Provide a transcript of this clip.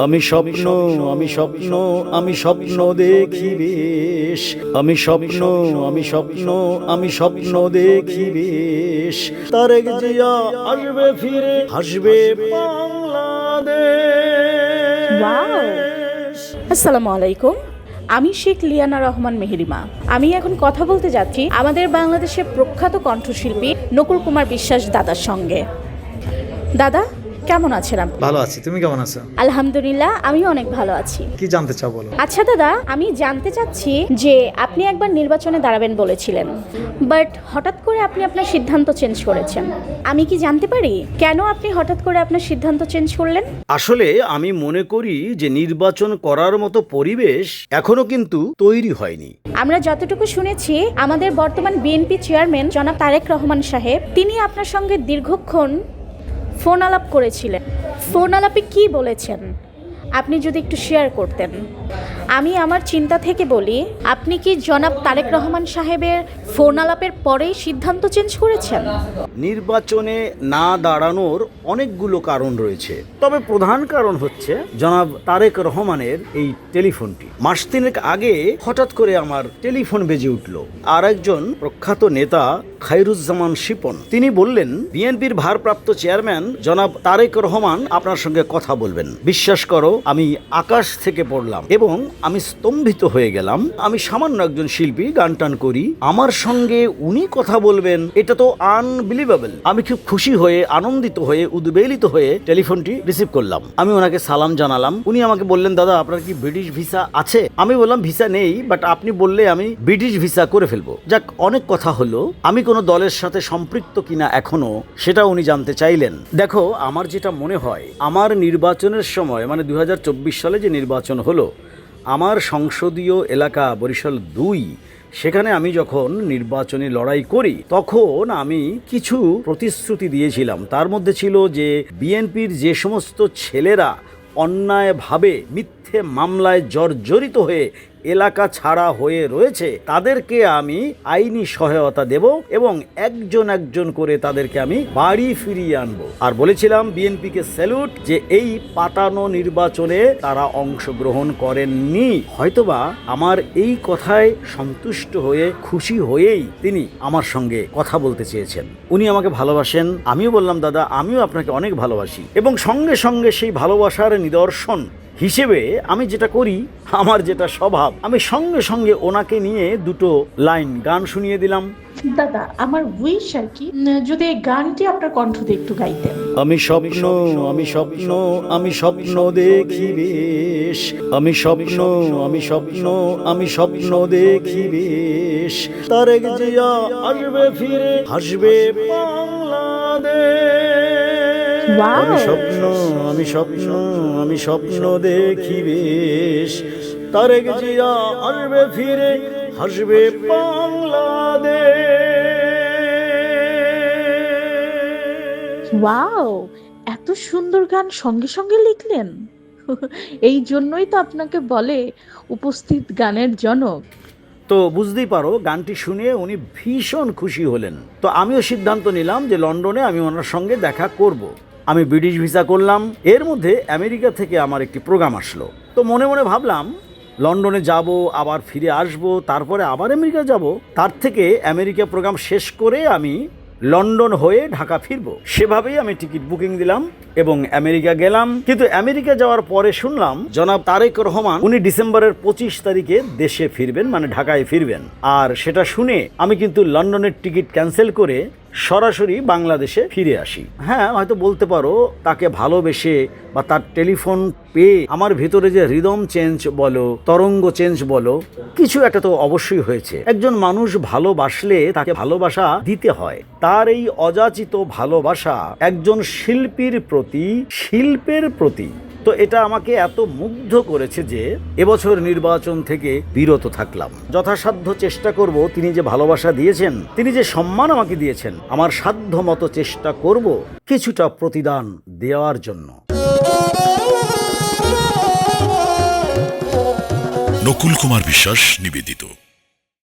আমি স্বপ্ন আমি স্বপ্ন আমি স্বপ্ন দেখি বেশ আমি স্বপ্ন আমি স্বপ্ন আমি স্বপ্ন দেখি বেশ তারেক জিয়া আসবে ফিরে হাসবে বাংলাদেশ। আসসালামু আলাইকুম। আমি শেখ লিয়ানা রহমান মেহেরিমা। আমি এখন কথা বলতে যাচ্ছি আমাদের বাংলাদেশের প্রখ্যাত কণ্ঠশিল্পী নকুল কুমার বিশ্বাস দাদার সঙ্গে। দাদা কেমন আছেন আপনি? ভালো আছি। তুমি কেমন আছো? আলহামদুলিল্লাহ আমিও অনেক ভালো আছি। কি জানতে চাও বলো? আচ্ছা দাদা আমি জানতে চাচ্ছি যে আপনি একবার নির্বাচনে দাঁড়াবেন বলেছিলেন বাট হঠাৎ করে আপনি আপনার সিদ্ধান্ত চেঞ্জ করেছেন। আমি কি জানতে পারি কেন আপনি হঠাৎ করে আপনার সিদ্ধান্ত চেঞ্জ করলেন? আসলে আমি মনে করি যে নির্বাচন করার মতো পরিবেশ এখনও কিন্তু তৈরি হয়নি। আমরা যতটুকু শুনেছি আমাদের বর্তমান বিএনপি চেয়ারম্যান জনাব তারেক রহমান সাহেব তিনি আপনার সঙ্গে দীর্ঘক্ষণ ফোন আলাপ করেছিলেন। ফোন আলাপে কি বলেছেন? আপনি যদি একটু শেয়ার করতেন। আমি আমার চিন্তা থেকে বলি, আপনি কি জনাব তারেক রহমান সাহেবের ফোন আলাপের পরেই সিদ্ধান্ত চেঞ্জ করেছেন? নির্বাচনে না দাঁড়ানোর অনেকগুলো কারণ রয়েছে। তবে প্রধান কারণ হচ্ছে জনাব তারেক রহমানের এই টেলিফোনটি। মাস তিনেক আগে হঠাৎ করে আমার টেলিফোন বেজে উঠল। আর একজন প্রখ্যাত নেতা খাইরুজ্জামান শিপন, তিনি বললেন, বিএনপির ভারপ্রাপ্ত চেয়ারম্যান জনাব তারেক রহমান আপনার সঙ্গে কথা বলবেন। বিশ্বাস করো, আমি আকাশ থেকে পড়লাম এবং আমি স্তম্ভিত হয়ে গেলাম। আমি সামান্য একজন শিল্পী গান টান করি। আমার সঙ্গে উনি কথা বলবেন, এটা তো আনবিলিভেবল আমি খুব খুশি হয়ে, আনন্দিত হয়ে, উদ্বেলিত হয়ে টেলিফোনটি রিসিভ করলাম। আমি ওনাকে সালাম জানালাম। উনি আমাকে বললেন, দাদা, আপনার কি ব্রিটিশ ভিসা আছে? আমি বললাম, ভিসা নেই বাট আপনি বললে আমি ব্রিটিশ ভিসা করে ফেলব। যাক, অনেক কথা হলো। আমি কোনো দলের সাথে সম্পৃক্ত কিনা এখনও সেটা উনি জানতে চাইলেন। দেখো, আমার যেটা মনে হয়, আমার নির্বাচনের সময় মানে দুই হাজার চব্বিশ সালে যে নির্বাচন হলো আমার সংসদীয় এলাকা বরিশাল দুই, সেখানে আমি যখন নির্বাচনী লড়াই করি, তখন আমি কিছু প্রতিশ্রুতি দিয়েছিলাম। তার মধ্যে ছিল যে, বিএনপির যে সমস্ত ছেলেরা অন্যায়ভাবে মিথ্যে মামলায় জর্জরিত হয়ে এলাকা ছাড়া হয়ে রয়েছে, তাদেরকে আমি আইনি সহায়তা দেব এবং একজন একজন করে তাদেরকে আমি বাড়ি ফিরিয়ে আনব। আর বলেছিলাম বিএনপিকে স্যালুট যে এই পাতানো নির্বাচনে তারা অংশগ্রহণ করেননি। হয়তোবা আমার এই কথায় সন্তুষ্ট হয়ে, খুশি হয়েই তিনি আমার সঙ্গে কথা বলতে চেয়েছেন। উনি আমাকে ভালোবাসেন, আমিও বললাম, দাদা, আমিও আপনাকে অনেক ভালোবাসি। এবং সঙ্গে সঙ্গে সেই ভালোবাসার নিদর্শন হিসেবে আমি যেটা করি আমার যেটা স্বভাব আমি সঙ্গে সঙ্গে ওনাকে নিয়ে দুটো লাইন গান শুনিয়ে দিলাম। দাদা আমার উইশ আর কি যদি গানটি আপনার কণ্ঠ দিয়ে একটু গাইতেন। আমি স্বপ্ন আমি স্বপ্ন আমি স্বপ্ন দেখি বেশ আমি স্বপ্ন আমি স্বপ্ন আমি স্বপ্ন দেখি বেশ তারেক জিয়া আসবে ফিরে হাসবে Wow! আমি স্বপ্ন আমি স্বপ্ন আমি স্বপ্ন দেখি বেশ তারেক জিয়া আসবে ফিরে হাসবে বাংলাদেশ। ওয়াও এত সুন্দর গান সঙ্গে সঙ্গে লিখলেন। এই জন্যই তো আপনাকে বলে উপস্থিত গানের জনক। তো বুঝতেই পারো গানটি শুনে উনি ভীষণ খুশি হলেন। তো আমিও সিদ্ধান্ত নিলাম যে লন্ডনে আমি ওনার সঙ্গে দেখা করব। আমি ব্রিটিশ ভিসা করলাম। এর মধ্যে আমেরিকা থেকে আমার একটি প্রোগ্রাম আসলো। তো মনে মনে ভাবলাম, লন্ডনে যাব, আবার ফিরে আসব, তারপরে আবার আমেরিকা যাব। তার থেকে আমেরিকা প্রোগ্রাম শেষ করে আমি লন্ডন হয়ে ঢাকা ফিরব। সেভাবেই আমি টিকিট বুকিং দিলাম। এবং আমেরিকা গেলাম। কিন্তু আমেরিকা যাওয়ার পরে শুনলাম, জনাব তারেক রহমান, উনি ডিসেম্বরের পঁচিশ তারিখে দেশে ফিরবেন মানে ঢাকায় ফিরবেন। আর সেটা শুনে আমি কিন্তু লন্ডনের টিকিট ক্যান্সেল করে সরাসরি বাংলাদেশে ফিরে আসি। হ্যাঁ হয়তো বলতে পারো, তাকে ভালোবেসে বা তার টেলিফোন পেয়ে আমার ভিতরে যে রিদম চেঞ্জ বলো, তরঙ্গ চেঞ্জ বলো, কিছু একটা তো অবশ্যই হয়েছে। একজন মানুষ ভালোবাসলে তাকে ভালোবাসা দিতে হয়। তার এই অযাচিত ভালোবাসা একজন শিল্পীর প্রতি, শিল্পের প্রতি। তো এটা আমাকে এত মুগ্ধ করেছে যে এবছর নির্বাচন থেকে বিরত থাকলাম। যথাসাধ্য চেষ্টা করব, তিনি যে ভালোবাসা দিয়েছেন, তিনি যে সম্মান আমাকে দিয়েছেন, আমার সাধ্য মতো চেষ্টা করব কিছুটা প্রতিদান দেওয়ার জন্য। নকুল কুমার বিশ্বাস নিবেদিত।